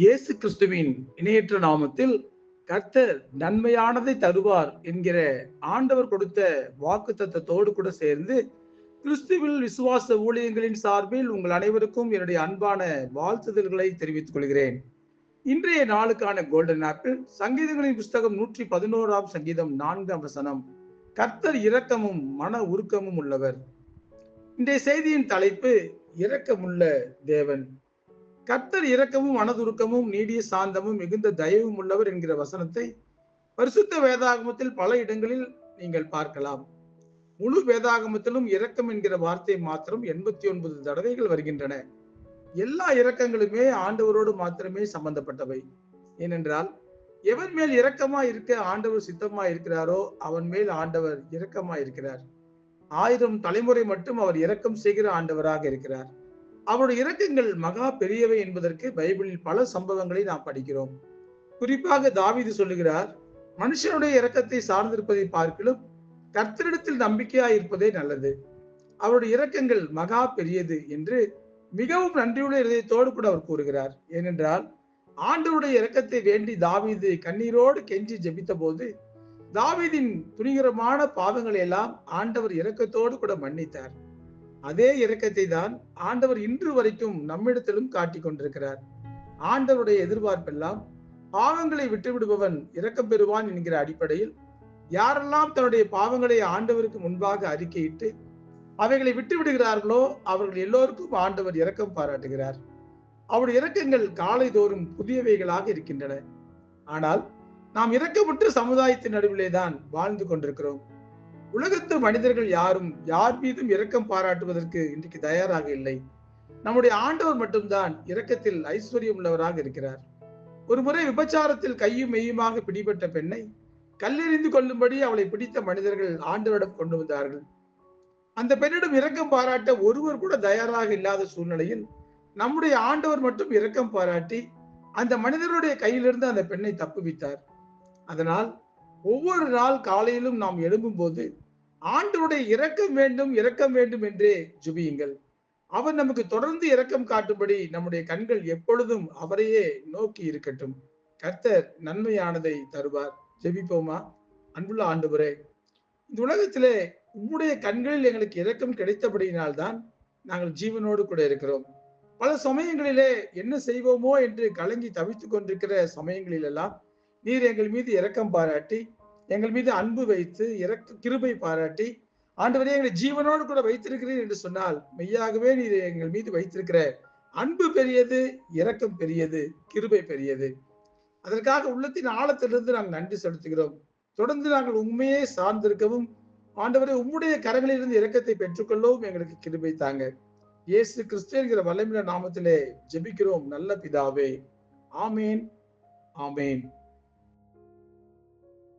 இயேசு கிறிஸ்துவின் இணையற்ற நாமத்தில் கர்த்தர் நன்மையானதை தருவார் என்கிற ஆண்டவர் கொடுத்த வாக்கு தத்தத்தோடு கூட சேர்ந்து கிறிஸ்துவில் விசுவாச ஊழியங்களின் சார்பில் உங்கள் அனைவருக்கும் என்னுடைய அன்பான வாழ்த்துதல்களை தெரிவித்துக் கொள்கிறேன். இன்றைய நாளுக்கான கோல்டன் ஆப்பிள் சங்கீதங்களின் புஸ்தகம் நூற்றி பதினோராம் சங்கீதம் நான்காம் வசனம். கர்த்தர் இரக்கமும் மன உருக்கமும் உள்ளவர். இன்றைய செய்தியின் தலைப்பு இரக்கமுள்ள தேவன். கர்த்தர் இரக்கமும் மனதுருக்கமும் நீடிய சாந்தமும் மிகுந்த தயவும் உள்ளவர் என்கிற வசனத்தை பரிசுத்த வேதாகமத்தில் பல இடங்களில் நீங்கள் பார்க்கலாம். முழு வேதாகமத்திலும் இரக்கம் என்கிற வார்த்தை மாத்திரம் எண்பத்தி ஒன்பது தடவைகள் வருகின்றன. எல்லா இரக்கங்களுமே ஆண்டவரோடு மாத்திரமே சம்பந்தப்பட்டவை. ஏனென்றால் எவன் மேல் இரக்கமா இருக்க ஆண்டவர் சித்தமா இருக்கிறாரோ அவன் மேல் ஆண்டவர் இரக்கமா இருக்கிறார். ஆயிரம் தலைமுறை மட்டும் அவர் இரக்கம் செய்கிற ஆண்டவராக இருக்கிறார். அவருடைய இரக்கங்கள் மகா பெரியவை என்பதற்கு பைபிளில் பல சம்பவங்களை நாம் படிக்கிறோம். குறிப்பாக தாவீது சொல்லுகிறார் மனுஷனுடைய இரக்கத்தை சார்ந்திருப்பதை பார்க்கிலும் கர்த்தரிடத்தில் நம்பிக்கையா இருப்பதே நல்லது. அவருடைய இரக்கங்கள் மகா பெரியது என்று மிகவும் நன்றியுள்ள இதயத்தோடு கூட அவர் கூறுகிறார். ஏனென்றால் ஆண்டவருடைய இரக்கத்தை வேண்டி தாவீது கண்ணீரோடு கெஞ்சி ஜெபித்த போது தாவீதின் துணிகரமான பாவங்களை எல்லாம் ஆண்டவர் இரக்கத்தோடு கூட மன்னித்தார். அதே இரக்கத்தை தான் ஆண்டவர் இன்று வரைக்கும் நம்மிடத்திலும் காட்டிக் கொண்டிருக்கிறார். ஆண்டவருடைய எதிர்பார்ப்பெல்லாம் பாவங்களை விட்டுவிடுபவன் இறக்கம் இரக்கம் பெறுவான் என்கிற அடிப்படையில் யாரெல்லாம் தன்னுடைய பாவங்களை ஆண்டவருக்கு முன்பாக அறிக்கையிட்டு அவைகளை விட்டு விடுகிறார்களோ அவர்கள் எல்லோருக்கும் ஆண்டவர் இரக்கம் பாராட்டுகிறார். அவருடைய இரக்கங்கள் காலை தோறும் புதியவைகளாக இருக்கின்றன. ஆனால் நாம் இறக்கமுற்ற சமுதாயத்தின் நடுவிலே தான் வாழ்ந்து கொண்டிருக்கிறோம். உலகத்து மனிதர்கள் யாரும் யார் மீதும் இரக்கம் பாராட்டுவதற்கு இன்றைக்கு தயாராக இல்லை. நம்முடைய ஆண்டவர் மட்டும்தான் இரக்கத்தில் ஐஸ்வர்யம் உள்ளவராக இருக்கிறார். ஒரு முறை விபச்சாரத்தில் கையும் மெய்யுமாக பிடிபட்ட பெண்ணை கல்லெறிந்து கொள்ளும்படி அவளை பிடித்த மனிதர்கள் ஆண்டவரிடம் கொண்டு வந்தார்கள். அந்த பெண்ணிடம் இரக்கம் பாராட்ட ஒருவர் கூட தயாராக இல்லாத சூழ்நிலையில் நம்முடைய ஆண்டவர் மட்டும் இரக்கம் பாராட்டி அந்த மனிதருடைய கையிலிருந்து அந்த பெண்ணை தப்புவித்தார். அதனால் ஒவ்வொரு நாள் காலையிலும் நாம் எழும்பும் போது ஆண்டவருடைய இரக்கம் வேண்டும் இரக்கம் வேண்டும் என்றே ஜுபியுங்கள். அவர் நமக்கு தொடர்ந்து இரக்கம் காட்டும்படி நம்முடைய கண்கள் எப்பொழுதும் அவரையே நோக்கி இருக்கட்டும். கர்த்தர் நன்மையானதை தருவார். ஜெபிப்போமா? அன்புள்ள ஆண்டுபுரே இந்த உலகத்திலே உம்முடைய கண்களில் எங்களுக்கு இரக்கம் கிடைத்தபடியினால்தான் நாங்கள் ஜீவனோடு கூட இருக்கிறோம். பல சமயங்களிலே என்ன செய்வோமோ என்று கலங்கி தவித்துக் கொண்டிருக்கிற சமயங்களிலெல்லாம் நீர் எங்கள் மீது இரக்கம் பாராட்டி எங்கள் மீது அன்பு வைத்து இறக்க கிருபை பாராட்டி ஆண்டவரே எங்களை ஜீவனோடு கூட வைத்திருக்கிறீர் என்று சொன்னால் மெய்யாகவே நீர் எங்கள் மீது வைத்திருக்கிற அன்பு பெரியது இரக்கம் பெரியது கிருபை பெரியது. அதற்காக உள்ளத்தின் ஆழத்திலிருந்து நாங்கள் நன்றி செலுத்துகிறோம். தொடர்ந்து நாங்கள் உண்மையே சார்ந்திருக்கவும் ஆண்டவரை உம்முடைய கரங்களிலிருந்து இரக்கத்தை பெற்றுக்கொள்ளவும் எங்களுக்கு கிருபை தாங்க. இயேசு கிறிஸ்து என்கிற நாமத்திலே ஜெபிக்கிறோம். நல்ல பிதாவே. ஆமேன். ஆமேன்.